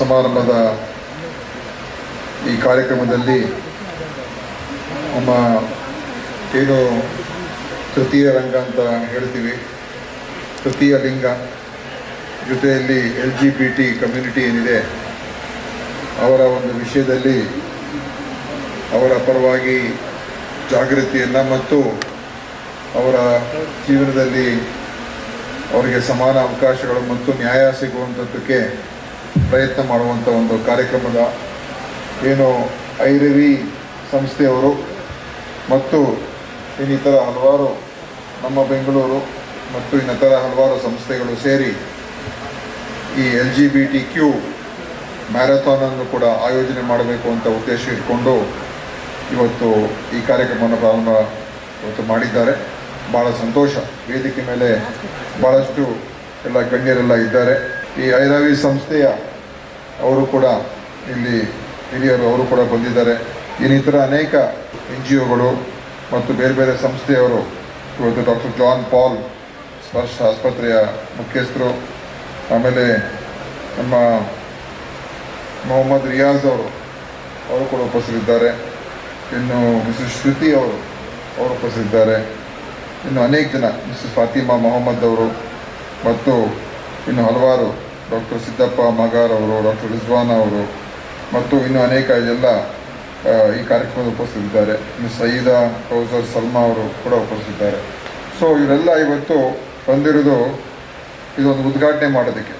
ಸಮಾರಂಭದ ಈ ಕಾರ್ಯಕ್ರಮದಲ್ಲಿ ನಮ್ಮ ಏನು ತೃತೀಯ ರಂಗ ಅಂತ ಹೇಳ್ತೀವಿ. ತೃತೀಯ ಲಿಂಗ. ಜೊತೆಯಲ್ಲಿ L G B T community ಏನಿದೆ, ಅವರ ಒಂದು ವಿಷಯದಲ್ಲಿ ಅವರ ಪರವಾಗಿ ಜಾಗೃತಿಯನ್ನು ಮತ್ತು ಅವರ ಜೀವನದಲ್ಲಿ ಅವರಿಗೆ ಸಮಾನ ಅವಕಾಶಗಳು ಮತ್ತು ನ್ಯಾಯ ಸಿಗುವಂಥದ್ದಕ್ಕೆ ಪ್ರಯತ್ನ ಮಾಡುವಂಥ ಒಂದು ಕಾರ್ಯಕ್ರಮದ ಏನು ಐರವಿ ಸಂಸ್ಥೆಯವರು ಮತ್ತು ಇನ್ನಿತರ ಹಲವಾರು ನಮ್ಮ ಬೆಂಗಳೂರು ಮತ್ತು ಇನ್ನಿತರ ಹಲವಾರು ಸಂಸ್ಥೆಗಳು ಸೇರಿ ಈ L G B T Q ಮ್ಯಾರಥಾನನ್ನು ಕೂಡ ಆಯೋಜನೆ ಮಾಡಬೇಕು ಅಂತ ಉದ್ದೇಶ ಇಟ್ಕೊಂಡು ಇವತ್ತು ಈ ಕಾರ್ಯಕ್ರಮವನ್ನು ಪ್ರಾರಂಭ ಇವತ್ತು ಮಾಡಿದ್ದಾರೆ. ಭಾಳ ಸಂತೋಷ. ವೇದಿಕೆ ಮೇಲೆ ಭಾಳಷ್ಟು ಎಲ್ಲ ಗಣ್ಯರೆಲ್ಲ ಇದ್ದಾರೆ. ಈ ಐರವಿ ಸಂಸ್ಥೆಯ ಅವರು ಕೂಡ ಇಲ್ಲಿ ಹಿರಿಯರು ಅವರು ಕೂಡ ಬಂದಿದ್ದಾರೆ. ಇನ್ನಿತರ ಅನೇಕ ಎನ್ ಜಿ ಒಗಳು ಮತ್ತು ಬೇರೆ ಬೇರೆ ಸಂಸ್ಥೆಯವರು ಇವತ್ತು ಡಾಕ್ಟರ್ ಜಾನ್ ಪಾಲ್ ಸ್ಪರ್ಶ ಆಸ್ಪತ್ರೆಯ ಮುಖ್ಯಸ್ಥರು, ಆಮೇಲೆ ನಮ್ಮ ಮೊಹಮ್ಮದ್ ರಿಯಾಜ್ ಅವರು ಅವರು ಕೂಡ ಉಪಸ್ಥಿತರಿದ್ದಾರೆ ಇನ್ನು ಮಿಸಸ್ ಶ್ರುತಿ ಅವರು ಅವರು ಉಪಸ್ಥಿತರಿದ್ದಾರೆ ಇನ್ನು ಅನೇಕ ಜನ ಮಿಸಸ್ ಫಾತಿಮಾ ಮೊಹಮ್ಮದ್ ಅವರು ಮತ್ತು ಇನ್ನು ಹಲವಾರು ಡಾಕ್ಟರ್ ಸಿದ್ದಪ್ಪ ಮಗಾರ್ ಅವರು, ಡಾಕ್ಟರ್ ರಿಜ್ವಾನ್ ಅವರು, ಮತ್ತು ಇನ್ನು ಅನೇಕ ಎಲ್ಲ ಈ ಕಾರ್ಯಕ್ರಮದ ಉಪಸ್ಥಿತಿದ್ದಾರೆ. ಮಿಸ್ ಸಯೀದಾ ಕೌಸರ್ ಸಲ್ಮಾ ಅವರು ಕೂಡ ಉಪಸ್ಥಿತಿದ್ದಾರೆ. ಸೊ ಇವರೆಲ್ಲ ಇವತ್ತು ಬಂದಿರೋದು ಇದೊಂದು ಉದ್ಘಾಟನೆ ಮಾಡೋದಕ್ಕೆ.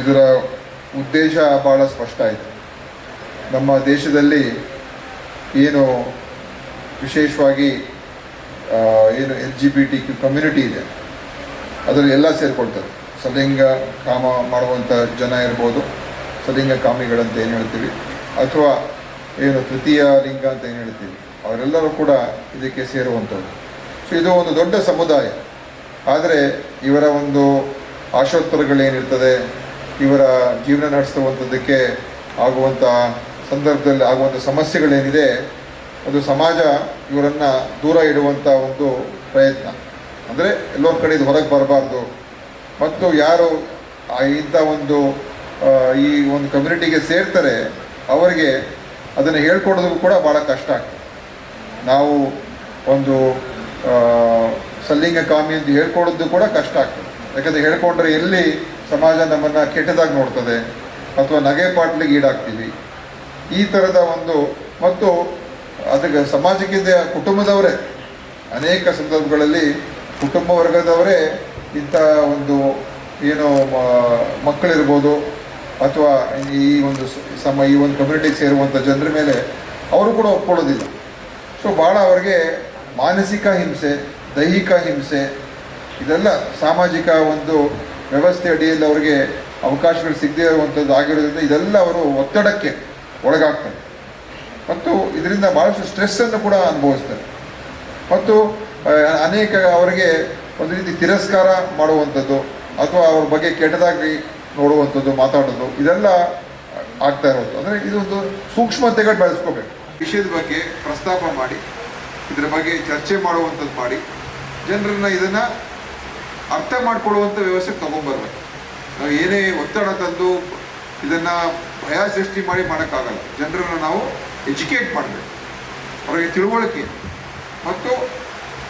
ಇದರ ಉದ್ದೇಶ ಭಾಳ ಸ್ಪಷ್ಟ ಇದೆ ನಮ್ಮ ದೇಶದಲ್ಲಿ ಏನು ವಿಶೇಷವಾಗಿ ಏನು L G B T community ಇದೆ, ಅದರಲ್ಲಿ ಎಲ್ಲ ಸೇರಿಕೊಳ್ತಾರೆ ಸಲಿಂಗ ಕಾಮ ಮಾಡುವಂಥ ಜನ ಇರ್ಬೋದು. ಸಲಿಂಗ ಕಾಮಿಗಳಂತ ಏನು ಹೇಳ್ತೀವಿ? ಅಥವಾ ಏನು ತೃತೀಯ ಲಿಂಗ ಅಂತ ಏನು ಹೇಳ್ತೀವಿ? ಅವರೆಲ್ಲರೂ ಕೂಡ ಇದಕ್ಕೆ ಸೇರುವಂಥದ್ದು. ಸೊ ಇದು ಒಂದು ದೊಡ್ಡ ಸಮುದಾಯ. ಆದರೆ ಇವರ ಒಂದು ಆಶೋತ್ತರಗಳೇನಿರ್ತದೆ, ಇವರ ಜೀವನ ನಡೆಸುವಂಥದ್ದಕ್ಕೆ ಆಗುವಂಥ ಸಂದರ್ಭದಲ್ಲಿ ಆಗುವಂಥ ಸಮಸ್ಯೆಗಳೇನಿದೆ, ಅದು ಸಮಾಜ ಇವರನ್ನು ದೂರ ಇಡುವಂಥ ಒಂದು ಪ್ರಯತ್ನ. ಅಂದರೆ ಎಲ್ಲೋ ಕಡೆ ಇದು ಹೊರಗೆ ಬರಬಾರ್ದು. ಮತ್ತು ಯಾರು ಇಂಥ ಒಂದು ಈ ಒಂದು ಕಮ್ಯುನಿಟಿಗೆ ಸೇರ್ತಾರೆ ಅವರಿಗೆ ಅದನ್ನು ಹೇಳ್ಕೊಡೋದಕ್ಕೂ ಕೂಡ ಭಾಳ ಕಷ್ಟ ಆಗ್ತದೆ. ನಾವು ಒಂದು ಆ, ಸಲ್ಲಿಂಗ ಕಾಮಿ ಅಂತ ಹೇಳ್ಕೊಡೋದು ಕೂಡ ಕಷ್ಟ ಆಗ್ತದೆ. ಯಾಕಂದರೆ ಹೇಳ್ಕೊಂಡ್ರೆ ಎಲ್ಲಿ ಸಮಾಜ ನಮ್ಮನ್ನು ಕೆಟ್ಟದಾಗಿ ನೋಡ್ತದೆ ಅಥವಾ ನಗೆ ಪಾಟ್ಲಿಗೆ ಈಡಾಗ್ತೀವಿ. ಈ ಥರದ ಒಂದು ಮತ್ತು ಅದಕ್ಕೆ ಸಮಾಜಕ್ಕಿಂತ ಕುಟುಂಬದವರೇ ಅನೇಕ ಸಂದರ್ಭಗಳಲ್ಲಿ ಕುಟುಂಬ ವರ್ಗದವರೇ ಇಂಥ ಒಂದು, ಏನು ಮಕ್ಕಳಿರ್ಬೋದು, ಅಥವಾ ಈ ಒಂದು ಸಮ, ಈ ಒಂದು ಕಮ್ಯುನಿಟಿಗೆ ಸೇರುವಂಥ ಜನರ ಮೇಲೆ ಅವರು ಕೂಡ ಒಪ್ಕೊಳ್ಳೋದಿಲ್ಲ. ಸೊ ಭಾಳ ಅವರಿಗೆ ಮಾನಸಿಕ ಹಿಂಸೆ, ದೈಹಿಕ ಹಿಂಸೆ, ಇದೆಲ್ಲ ಸಾಮಾಜಿಕ ಒಂದು ವ್ಯವಸ್ಥೆ ಅಡಿಯಲ್ಲಿ ಅವರಿಗೆ ಅವಕಾಶಗಳು ಸಿಗದೇ ಇರುವಂಥದ್ದು ಆಗಿರೋದ್ರಿಂದ ಇದೆಲ್ಲ ಅವರು ಒತ್ತಡಕ್ಕೆ ಒಳಗಾಗ್ತಾರೆ. ಮತ್ತು ಇದರಿಂದ ಭಾಳಷ್ಟು ಸ್ಟ್ರೆಸ್ಸನ್ನು ಕೂಡ ಅನುಭವಿಸ್ತಾರೆ. ಮತ್ತು ಅನೇಕ ಅವರಿಗೆ ಒಂದು ರೀತಿ ತಿರಸ್ಕಾರ ಮಾಡುವಂಥದ್ದು ಅಥವಾ ಅವ್ರ ಬಗ್ಗೆ ಕೆಟ್ಟದಾಗಿ ನೋಡುವಂಥದ್ದು ಮಾತಾಡೋದು, ಇದೆಲ್ಲ ಆಗ್ತಾ ಇರೋದು. ಅಂದರೆ ಇದೊಂದು ಸೂಕ್ಷ್ಮತೆಗಳು ಬೆಳೆಸ್ಕೋಬೇಕು. ವಿಷಯದ ಬಗ್ಗೆ ಪ್ರಸ್ತಾಪ ಮಾಡಿ, ಇದರ ಬಗ್ಗೆ ಚರ್ಚೆ ಮಾಡುವಂಥದ್ದು ಮಾಡಿ, ಜನರನ್ನ ಇದನ್ನ ಅರ್ಥ ಮಾಡಿಕೊಳ್ಳುವಂಥ ವ್ಯವಸ್ಥೆ ತಗೊಂಡ್ಬರ್ಬೇಕು. ನಾವು ಏನೇ ಒತ್ತಡ ತಂದು ಇದನ್ನ ಭಯ ಸೃಷ್ಟಿ ಮಾಡಿ ಮಾಡೋಕ್ಕಾಗಲ್ಲ. ಜನರನ್ನು ನಾವು ಎಜುಕೇಟ್ ಮಾಡಬೇಕು. ಅವರಿಗೆ ತಿಳುವಳಿಕೆ, ಮತ್ತು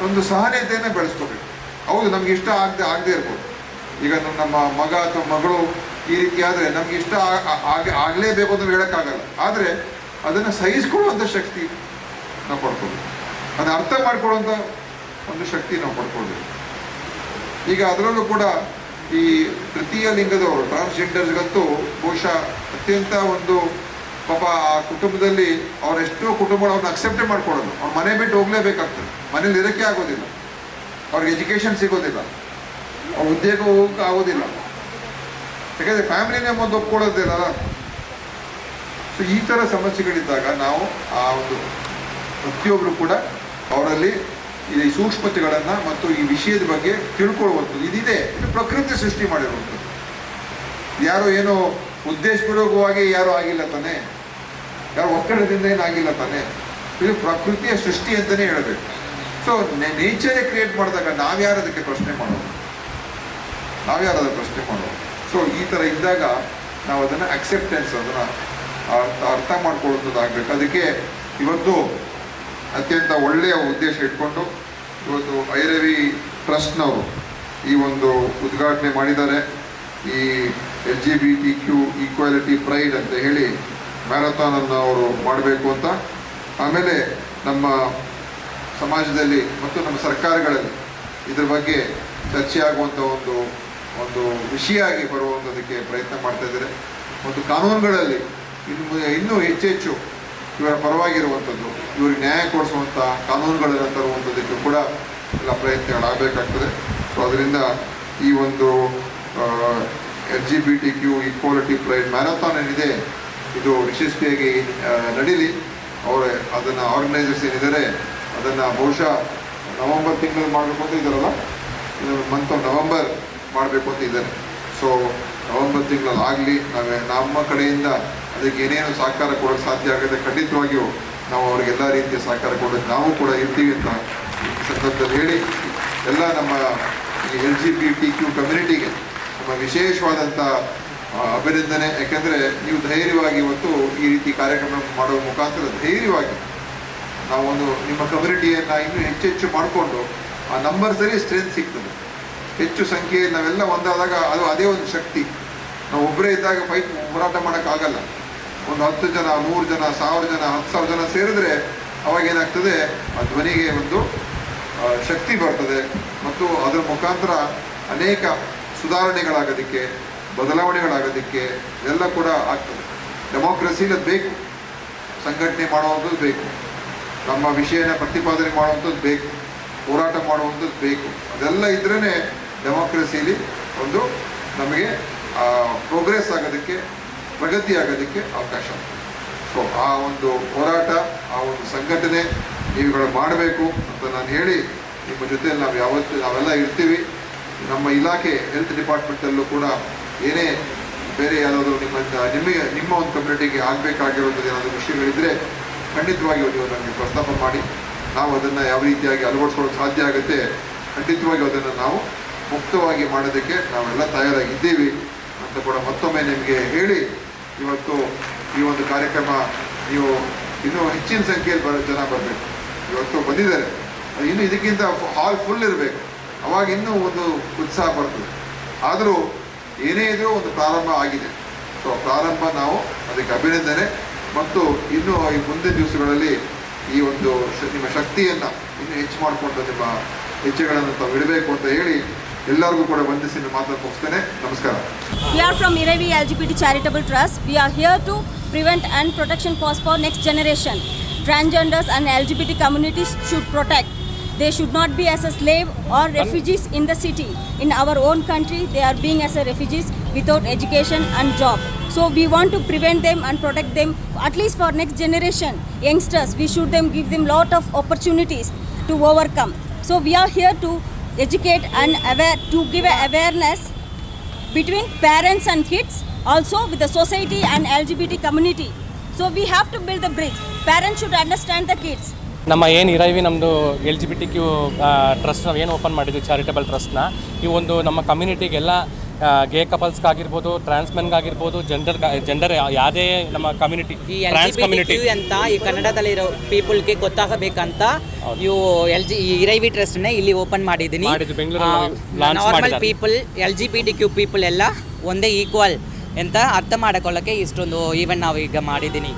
ಒಂದು ಸಹನೆಯತೆಯನ್ನು ಬೆಳೆಸ್ಕೋಬೇಕು. ಹೌದು, ನಮ್ಗೆ ಇಷ್ಟ ಆಗದೆ ಆಗದೆ ಇರ್ಬೋದು. ಈಗ ನಮ್ಮ- ಮಗ ಅಥವಾ ಮಗಳು ಈ ರೀತಿ ಆದರೆ ನಮ್ಗೆ ಇಷ್ಟ ಆಗಲೇಬೇಕು ಅಂತ ಹೇಳೋಕ್ಕಾಗಲ್ಲ. ಆದರೆ ಅದನ್ನು ಸಹಿಸ್ಕೊಳ್ಳುವಂಥ ಶಕ್ತಿ ನಾವು ಪಡ್ಕೊಳ್ಬೇಕು ಅದನ್ನ ಅರ್ಥ ಮಾಡ್ಕೊಳ್ಳುವಂಥ ಒಂದು ಶಕ್ತಿ ನಾವು ಪಡ್ಕೊಳ್ಬೇಕು ಈಗ ಅದರಲ್ಲೂ ಕೂಡ ಈ ತೃತೀಯ ಲಿಂಗದವರು ಟ್ರಾನ್ಸ್ಜೆಂಡರ್ಸ್ಗಂತೂ ಬಹುಶಃ ಅತ್ಯಂತ ಒಂದು ಪಾಪ ಆ ಕುಟುಂಬದಲ್ಲಿ ಅವರೆಷ್ಟೋ ಕುಟುಂಬಗಳು ಅವ್ರನ್ನ ಅಕ್ಸೆಪ್ಟೇ ಮಾಡ್ಕೊಳ್ಳೋದು. ಅವ್ರ ಮನೆ ಬಿಟ್ಟು ಹೋಗ್ಲೇಬೇಕಾಗ್ತದೆ. ಮನೇಲಿ ಇರೋಕ್ಕೆ ಆಗೋದಿಲ್ಲ. ಅವ್ರಿಗೆ ಎಜುಕೇಷನ್ ಸಿಗೋದಿಲ್ಲ. ಅವ್ರ ಉದ್ಯೋಗ ಹೋಗಕ್ಕೆ ಆಗೋದಿಲ್ಲ. ಯಾಕಂದರೆ ಫ್ಯಾಮಿಲಿನೇ ಮೊದಲು ಒಪ್ಕೊಳ್ಳೋದಿಲ್ಲ. ಸೊ ಈ ಥರ ಸಮಸ್ಯೆಗಳಿದ್ದಾಗ ನಾವು ಆ ಒಂದು ಪ್ರತಿಯೊಬ್ಬರು ಕೂಡ ಅವರಲ್ಲಿ ಈ ಸೂಕ್ಷ್ಮತೆಗಳನ್ನು ಮತ್ತು ಈ ವಿಷಯದ ಬಗ್ಗೆ ತಿಳ್ಕೊಳ್ಳುವಂಥದ್ದು. ಇದಿದೆ. ಇದು ಪ್ರಕೃತಿ ಸೃಷ್ಟಿ ಮಾಡಿರುವಂಥದ್ದು. ಯಾರೋ ಏನೋ ಉದ್ದೇಶಪೂರ್ವಕವಾಗಿ ಯಾರೂ ಆಗಿಲ್ಲ ತಾನೆ. ಯಾರು ಒತ್ತಡದಿಂದ ಏನಾಗಿಲ್ಲ ತಾನೆ. ಇದು ಪ್ರಕೃತಿಯ ಸೃಷ್ಟಿ ಅಂತಲೇ ಹೇಳಬೇಕು. ಸೊ ನೇಚರೇ ಕ್ರಿಯೇಟ್ ಮಾಡಿದಾಗ ನಾವ್ಯಾರು ಅದಕ್ಕೆ ಪ್ರಶ್ನೆ ಮಾಡೋದು? ನಾವ್ಯಾರು ಅದಕ್ಕೆ ಪ್ರಶ್ನೆ ಮಾಡೋದು? ಸೊ ಈ ಥರ ಇದ್ದಾಗ ನಾವು ಅದನ್ನು ಅಕ್ಸೆಪ್ಟೆನ್ಸ್ ಅದನ್ನು ಅರ್ಥ ಅರ್ಥ ಮಾಡ್ಕೊಳ್ಳೋದಾಗಬೇಕು ಅದಕ್ಕೆ ಇವತ್ತು ಅತ್ಯಂತ ಒಳ್ಳೆಯ ಉದ್ದೇಶ ಇಟ್ಕೊಂಡು ಇವತ್ತು ಐರವಿ ಟ್ರಸ್ಟ್ನವರು ಈ ಒಂದು ಉದ್ಘಾಟನೆ ಮಾಡಿದ್ದಾರೆ. ಈ L G B T Q equality pride ಅಂತ ಹೇಳಿ ಮ್ಯಾರಥಾನನ್ನು ಅವರು ಮಾಡಬೇಕು ಅಂತ. ಆಮೇಲೆ ನಮ್ಮ ಸಮಾಜದಲ್ಲಿ ಮತ್ತು ನಮ್ಮ ಸರ್ಕಾರಗಳಲ್ಲಿ ಇದ್ರ ಬಗ್ಗೆ ಚರ್ಚೆ ಆಗುವಂಥ ಒಂದು ಒಂದು ವಿಷಯ ಆಗಿ ಬರುವಂಥದಕ್ಕೆ ಪ್ರಯತ್ನ ಮಾಡ್ತಾ ಇದ್ದಾರೆ. ಮತ್ತು ಕಾನೂನುಗಳಲ್ಲಿ ಇನ್ನು ಇನ್ನೂ ಹೆಚ್ಚೆಚ್ಚು ಹೆಚ್ಚು ಇವರ ಪರವಾಗಿರುವಂಥದ್ದು ಇವರಿಗೆ ನ್ಯಾಯ ಕೊಡಿಸುವಂಥ ಕಾನೂನುಗಳನ್ನು ತರುವಂಥದ್ದಕ್ಕೆ ಕೂಡ ಎಲ್ಲ ಪ್ರಯತ್ನಗಳಾಗಬೇಕಾಗ್ತದೆ. ಸೊ ಅದರಿಂದ ಈ ಒಂದು L G B T Q equality pride marathon ಏನಿದೆ, ಇದು ಯಶಸ್ವಿಯಾಗಿ ನಡೀಲಿ. ಅವರ ಅದನ್ನು ಆರ್ಗನೈಸರ್ಸ್ ಏನಿದ್ದಾರೆ ಅದನ್ನು ಬಹುಶಃ ನವೆಂಬರ್ ತಿಂಗಳಲ್ಲಿ ಮಾಡಬೇಕು ಅಂತ ಇದ್ದಾರಲ್ಲ? ಇದು ಮಂತ್ ಆಫ್ ನವೆಂಬರ್ ಮಾಡಬೇಕು ಅಂತ ಇದ್ದಾರೆ. ಸೊ ನವೆಂಬರ್ ತಿಂಗಳಲ್ಲಿ ಆಗಲಿ, ನಾವೇ, ನಮ್ಮ ಕಡೆಯಿಂದ ಅದಕ್ಕೆ ಏನೇನು ಸಹಕಾರ ಕೊಡೋಕ್ಕೆ ಸಾಧ್ಯ ಆಗುತ್ತೆ, ಖಂಡಿತವಾಗಿಯೂ ನಾವು ಅವ್ರಿಗೆಲ್ಲ ರೀತಿಯ ಸಹಕಾರ ಕೊಡೋಕ್ಕೆ ನಾವು ಕೂಡ ಇರ್ತೀವಿ ಅಂತ ಈ ಸಂದರ್ಭದಲ್ಲಿ ಹೇಳಿ, ಎಲ್ಲ ನಮ್ಮ ಈ L G B T Q ಕಮ್ಯುನಿಟಿಗೆ ನಮ್ಮ ವಿಶೇಷವಾದಂಥ ಅಭಿನಂದನೆ. ಯಾಕೆಂದರೆ ನೀವು ಧೈರ್ಯವಾಗಿ ಇವತ್ತು ಈ ರೀತಿ ಕಾರ್ಯಕ್ರಮ ಮಾಡುವ ಮುಖಾಂತರ ಧೈರ್ಯವಾಗಿ ನಾವು ಒಂದು ನಿಮ್ಮ ಕಮ್ಯುನಿಟಿಯನ್ನು ಇನ್ನೂ ಹೆಚ್ಚು ಹೆಚ್ಚು ಮಾಡಿಕೊಂಡು ಆ ನಂಬರ್ ಸರಿ ಸ್ಟ್ರೆಂತ್ ಸಿಗ್ತದೆ. ಹೆಚ್ಚು ಸಂಖ್ಯೆ ನಾವೆಲ್ಲ ಒಂದಾದಾಗ ಅದು ಅದೇ ಒಂದು ಶಕ್ತಿ. ನಾವು ಒಬ್ಬರೇ ಇದ್ದಾಗ ಫೈಟ್ ಹೋರಾಟ ಮಾಡೋಕ್ಕಾಗಲ್ಲ. ಒಂದು ಹತ್ತು ಜನ ನೂರು ಜನ, ಸಾವಿರ ಜನ, ಹತ್ತು ಸಾವಿರ ಜನ ಸೇರಿದ್ರೆ ಅವಾಗ ಏನಾಗ್ತದೆ? ಆ ಧ್ವನಿಗೆ ಒಂದು ಶಕ್ತಿ ಬರ್ತದೆ. ಮತ್ತು ಅದರ ಮುಖಾಂತರ ಅನೇಕ ಸುಧಾರಣೆಗಳಾಗೋದಕ್ಕೆ, ಬದಲಾವಣೆಗಳಾಗೋದಕ್ಕೆ ಎಲ್ಲ ಕೂಡ ಆಗ್ತದೆ. ಡೆಮೋಕ್ರಸಿಲಿ ಅದು ಬೇಕು. ಸಂಘಟನೆ ಮಾಡುವಂಥದ್ದು ಬೇಕು. ನಮ್ಮ ವಿಷಯನ ಪ್ರತಿಪಾದನೆ ಮಾಡುವಂಥದ್ದು ಬೇಕು, ಹೋರಾಟ ಮಾಡುವಂಥದ್ದು ಬೇಕು. ಅದೆಲ್ಲ ಇದ್ರೇ ಡೆಮೋಕ್ರಸಿಲಿ ಒಂದು ನಮಗೆ ಪ್ರೋಗ್ರೆಸ್ ಆಗೋದಕ್ಕೆ, ಪ್ರಗತಿ ಆಗೋದಕ್ಕೆ ಅವಕಾಶ ಸೊ ಆ ಒಂದು ಹೋರಾಟ, ಆ ಒಂದು ಸಂಘಟನೆ ನೀವುಗಳು ಮಾಡಬೇಕು ಅಂತ ನಾನು ಹೇಳಿ, ನಿಮ್ಮ ಜೊತೆಯಲ್ಲಿ ನಾವು ಯಾವತ್ತು ನಾವೆಲ್ಲ ಇರ್ತೀವಿ. ನಮ್ಮ ಇಲಾಖೆ ಹೆಲ್ತ್ ಡಿಪಾರ್ಟ್ಮೆಂಟಲ್ಲೂ ಕೂಡ ಏನೇ ಬೇರೆ ಯಾರಾದರೂ ನಿಮ್ಮ ನಿಮಗೆ ನಿಮ್ಮ ಒಂದು ಕಮ್ಯುನಿಟಿಗೆ ಆಗಬೇಕಾಗಿರುವಂಥದ್ದು ಏನಾದರೂ ವಿಷಯಗಳಿದ್ದರೆ ಖಂಡಿತವಾಗಿಯೂ ನೀವು ನಮಗೆ ಪ್ರಸ್ತಾಪ ಮಾಡಿ, ನಾವು ಅದನ್ನು ಯಾವ ರೀತಿಯಾಗಿ ಅಳವಡಿಸ್ಕೊಳ್ಳೋಕೆ ಸಾಧ್ಯ ಆಗುತ್ತೆ ಖಂಡಿತವಾಗಿ ಅದನ್ನು ನಾವು ಮುಕ್ತವಾಗಿ ಮಾಡೋದಕ್ಕೆ ನಾವೆಲ್ಲ ತಯಾರಾಗಿದ್ದೀವಿ ಅಂತ ಕೂಡ ಮತ್ತೊಮ್ಮೆ ನಿಮಗೆ ಹೇಳಿ, ಇವತ್ತು ಈ ಒಂದು ಕಾರ್ಯಕ್ರಮ ನೀವು ಇನ್ನೂ ಹೆಚ್ಚಿನ ಸಂಖ್ಯೆಯಲ್ಲಿ ಬರೋ ಜನ ಬರಬೇಕು. ಇವತ್ತು ಬಂದಿದ್ದಾರೆ. ಇನ್ನು ಇದಕ್ಕಿಂತ ಹಾಲ್ ಫುಲ್ ಇರಬೇಕು. ಅವಾಗ ಇನ್ನೂ ಒಂದು ಉತ್ಸಾಹ ಬರ್ತದೆ. ಆದರೂ ಏನೇ ಇದ್ರೂ ಒಂದು ಪ್ರಾರಂಭ ಆಗಿದೆ. ಸೊ ಪ್ರಾರಂಭ ನಾವು ಅದಕ್ಕೆ ಅಭಿನಂದನೆ. ಮತ್ತು ಇನ್ನು ಈ ಮುಂದೆ ದಿವಸಗಳಲ್ಲಿ ಈ ಒಂದು ನಿಮ್ಮ ಶಕ್ತಿಯನ್ನು ಇನ್ನೂ ಹೆಚ್ಚು ಮಾಡಿಕೊಂಡು ನಿಮ್ಮ ಹೆಜ್ಜೆಗಳನ್ನು ತಾವು ಇಡಬೇಕು ಅಂತ ಹೇಳಿ ಎಲ್ಲರಿಗೂ ಕೂಡ ವಂದಿಸಿ ಮಾತನ್ನು ಎಲ್ ನಮಸ್ಕಾರ. We T charitable trust we are here to prevent and protection prevent for next generation transgenders and L G and T communities should protect They should not be as a slave or refugees in the city. In our own country, they are being as a refugees. Without education and job. So we want to prevent them and protect them at least for next generation. Youngsters, we should them give them lot of opportunities to overcome. So we are here to educate and aware to give awareness between parents and kids, also with the society and LGBT community. So we have to build the bridge. Parents should understand the kids. ನಮ್ಮ ಏನು ಇರವಿ ನಮ್ಮದು L G B T Q trust ನಾವು ಏನು open ಮಾಡಿದ್ವಿ charitable ಟ್ರಸ್ಟ್ನ ಈ ಒಂದು ನಮ್ಮ ಕಮ್ಯುನಿಟಿಗೆಲ್ಲ ಗೇ ಕಪಲ್ಸ್ಗಾಗಿರ್ಬೋದು ಟ್ರಾನ್ಸ್ಮೆನ್ಗಾಗಿರ್ಬೋದು ಜೆಂಡರ್ ಜೆಂಡರ್ ಯಾವುದೇ ನಮ್ಮ ಕಮ್ಯುನಿಟಿ ಟ್ರಾನ್ಸ್ ಕಮ್ಯುನಿಟಿ ಅಂತ ಈ ಕನ್ನಡದಲ್ಲಿರೋ ಪೀಪಲ್ಗೆ ಗೊತ್ತಾಗಬೇಕಂತ ಇವು ಎಲ್ ಜಿ ಇರೈವಿ ಟ್ರಸ್ಟ್ನೇ ಇಲ್ಲಿ ಓಪನ್ ಮಾಡಿದ್ದೀನಿ. Normal. People L G B T Q people ಎಲ್ಲ ಒಂದೇ ಈಕ್ವಲ್ ಅಂತ ಅರ್ಥ ಮಾಡ್ಕೊಳ್ಳೋಕ್ಕೆ ಇಷ್ಟೊಂದು ಈವೆಂಟ್ ನಾವು ಈಗ ಮಾಡಿದ್ದೀನಿ.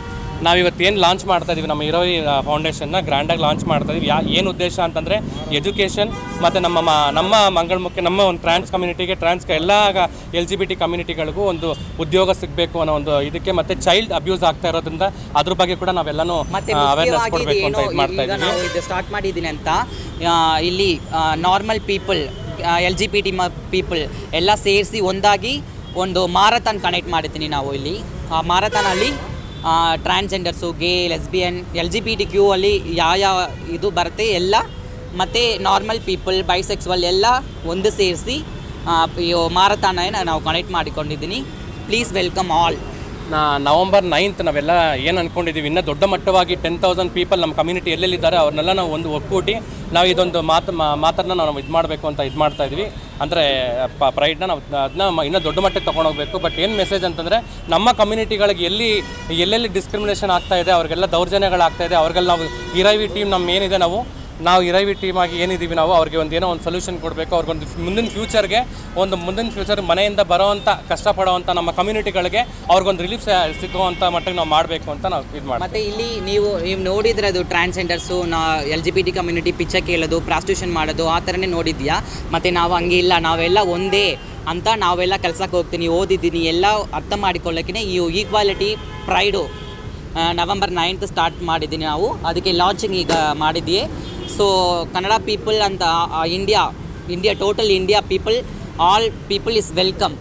ನಾವಿವತ್ತು ಏನು ಲಾಂಚ್ ಮಾಡ್ತಾ ಇದೀವಿ ನಮ್ಮ ಇರೋ ಫೌಂಡೇಶನ್ನ ಗ್ರ್ಯಾಂಡಾಗಿ ಲಾಂಚ್ ಮಾಡ್ತಾ ಇದೀವಿ. ಯಾ ಏನು ಉದ್ದೇಶ ಅಂತಂದರೆ ಎಜುಕೇಷನ್ ಮತ್ತು ನಮ್ಮ ಮ- ನಮ್ಮ ಮಂಗಳಮುಖಿ ನಮ್ಮ ಒಂದು ಟ್ರಾನ್ಸ್ ಕಮ್ಯುನಿಟಿಗೆ ಟ್ರಾನ್ಸ್ ಎಲ್ಲ ಎಲ್ ಜಿ ಬಿ ಟಿ ಕಮ್ಯುನಿಟಿಗಳಿಗೂ ಒಂದು ಉದ್ಯೋಗ ಸಿಗಬೇಕು ಅನ್ನೋ ಒಂದು ಇದಕ್ಕೆ ಮತ್ತು ಚೈಲ್ಡ್ ಅಬ್ಯೂಸ್ ಆಗ್ತಾ ಇರೋದ್ರಿಂದ ಅದ್ರ ಬಗ್ಗೆ ಕೂಡ ನಾವೆಲ್ಲನೂ ಮತ್ತೆ ಅವೇರ್ನೆಸ್ ಕೊಡಬೇಕು ಅಂತ ಇದು ಮಾಡ್ತಾ ಇದ್ದೀವಿ ನಾವು ಇದು ಸ್ಟಾರ್ಟ್ ಮಾಡಿದ್ದೀನಿ ಅಂತ ಇಲ್ಲಿ normal people L G B T ಮ ಪೀಪಲ್ ಎಲ್ಲ ಸೇರಿಸಿ ಒಂದಾಗಿ ಒಂದು ಮಾರಥಾನ್ ಕನೆಕ್ಟ್ ಮಾಡಿದ್ದೀನಿ ನಾವು ಇಲ್ಲಿ. ಆ ಮಾರಥಾನಲ್ಲಿ transgenders gay lesbian L G B T Q ಅಲ್ಲಿ ಯಾವ ಯಾವ ಇದು ಬರುತ್ತೆ, ಎಲ್ಲ ಮತ್ತು ನಾರ್ಮಲ್ ಪೀಪಲ್ ಬೈಸೆಕ್ಸುವಲ್ ಎಲ್ಲ ಒಂದು ಸೇರಿಸಿ ಮಾರಥಾನ ನಾವು ಕನೆಕ್ಟ್ ಮಾಡಿಕೊಂಡಿದ್ದೀನಿ. ಪ್ಲೀಸ್ ವೆಲ್ಕಮ್ ಆಲ್ ನಾ ನವಂಬರ್ ನೈನ್ತ್ ನಾವೆಲ್ಲ ಏನು ಅಂದ್ಕೊಂಡಿದ್ದೀವಿ ಇನ್ನೂ ದೊಡ್ಡ ಮಟ್ಟವಾಗಿ ಟೆನ್ ತೌಸಂಡ್ ಪೀಪಲ್ ನಮ್ಮ ಕಮ್ಯುನಿಟಿ ಎಲ್ಲೆಲ್ಲಿದ್ದಾರೆ ಅವ್ರನ್ನೆಲ್ಲ ನಾವು ಒಂದು ಒಕ್ಕೂಟಿ ನಾವು ಇದೊಂದು ಮಾತು ಮಾತನ್ನ ನಾವು ಇದು ಮಾಡಬೇಕು ಅಂತ ಇದು ಮಾಡ್ತಾ ಇದ್ವಿ. ಅಂದರೆ ಪ್ರೈಡ್ನ ನಾವು ಅದನ್ನ ಇನ್ನೂ ದೊಡ್ಡ ಮಟ್ಟಕ್ಕೆ ತೊಗೊಂಡೋಗ್ಬೇಕು ಬಟ್ ಏನು ಮೆಸೇಜ್ ಅಂತಂದರೆ, ನಮ್ಮ ಕಮ್ಯುನಿಟಿಗಳಿಗೆ ಎಲ್ಲಿ, ಎಲ್ಲೆಲ್ಲಿ ಡಿಸ್ಕ್ರಿಮಿನೇಷನ್ ಆಗ್ತಾ ಇದೆ, ಅವ್ರಿಗೆಲ್ಲ ದೌರ್ಜನ್ಯಗಳಾಗ್ತಾ ಇದೆ, ಅವ್ರಿಗೆಲ್ಲ ನಾವು ಇರವಿ ಟೀಮ್ ನಮ್ಮ ಏನಿದೆ ನಾವು ನಾವು ಇರವಿ ಟೀಮ್ ಆಗಿ ಏನಿದ್ದೀವಿ ನಾವು, ಅವ್ರಿಗೆ ಒಂದು ಏನೋ ಒಂದು ಸೊಲ್ಯೂಷನ್ ಕೊಡಬೇಕು ಅವ್ರಿಗೊಂದು ಮುಂದಿನ ಫ್ಯೂಚರ್ಗೆ ಒಂದು ಮುಂದಿನ ಫ್ಯೂಚರ್ ಮನೆಯಿಂದ ಬರೋವಂಥ ಕಷ್ಟಪಡೋವಂಥ ನಮ್ಮ ಕಮ್ಯುನಿಟಿಗಳಿಗೆ ಅವ್ರಿಗೊಂದು ರಿಲೀಫ್ ಸಿಗುವಂಥ ಮಟ್ಟಿಗೆ ನಾವು ಮಾಡಬೇಕು ಅಂತ ನಾವು ಇದು ಮಾಡಿ ಮತ್ತು ಇಲ್ಲಿ ನೀವು ನೀವು ನೋಡಿದ್ರೆ ಅದು ಟ್ರಾನ್ಸ್ಜೆಂಡರ್ಸು ನಾ L G B T community ಪಿಚ್ಚ ಕೇಳೋದು ಪ್ರಾಸ್ಟ್ಯೂಷನ್ ಮಾಡೋದು, ಆ ಥರನೇ ನೋಡಿದ್ಯಾ? ಮತ್ತು ನಾವು ಹಂಗೆ ಇಲ್ಲ, ನಾವೆಲ್ಲ ಒಂದೇ ಅಂತ ನಾವೆಲ್ಲ ಕೆಲಸಕ್ಕೆ ಹೋಗ್ತೀನಿ, ಓದಿದ್ದೀನಿ, ಎಲ್ಲ ಅರ್ಥ ಮಾಡಿಕೊಳ್ಳೋಕ್ಕೆ ಈ equality pride November ninth start ಮಾಡಿದ್ದೀನಿ ನಾವು. ಅದಕ್ಕೆ ಲಾಂಚಿಂಗ್ ಈಗ ಮಾಡಿದ್ದೀವಿ ಸೊ ಕನ್ನಡ ಪೀಪಲ್ ಅಂತ India India total India people all people is welcome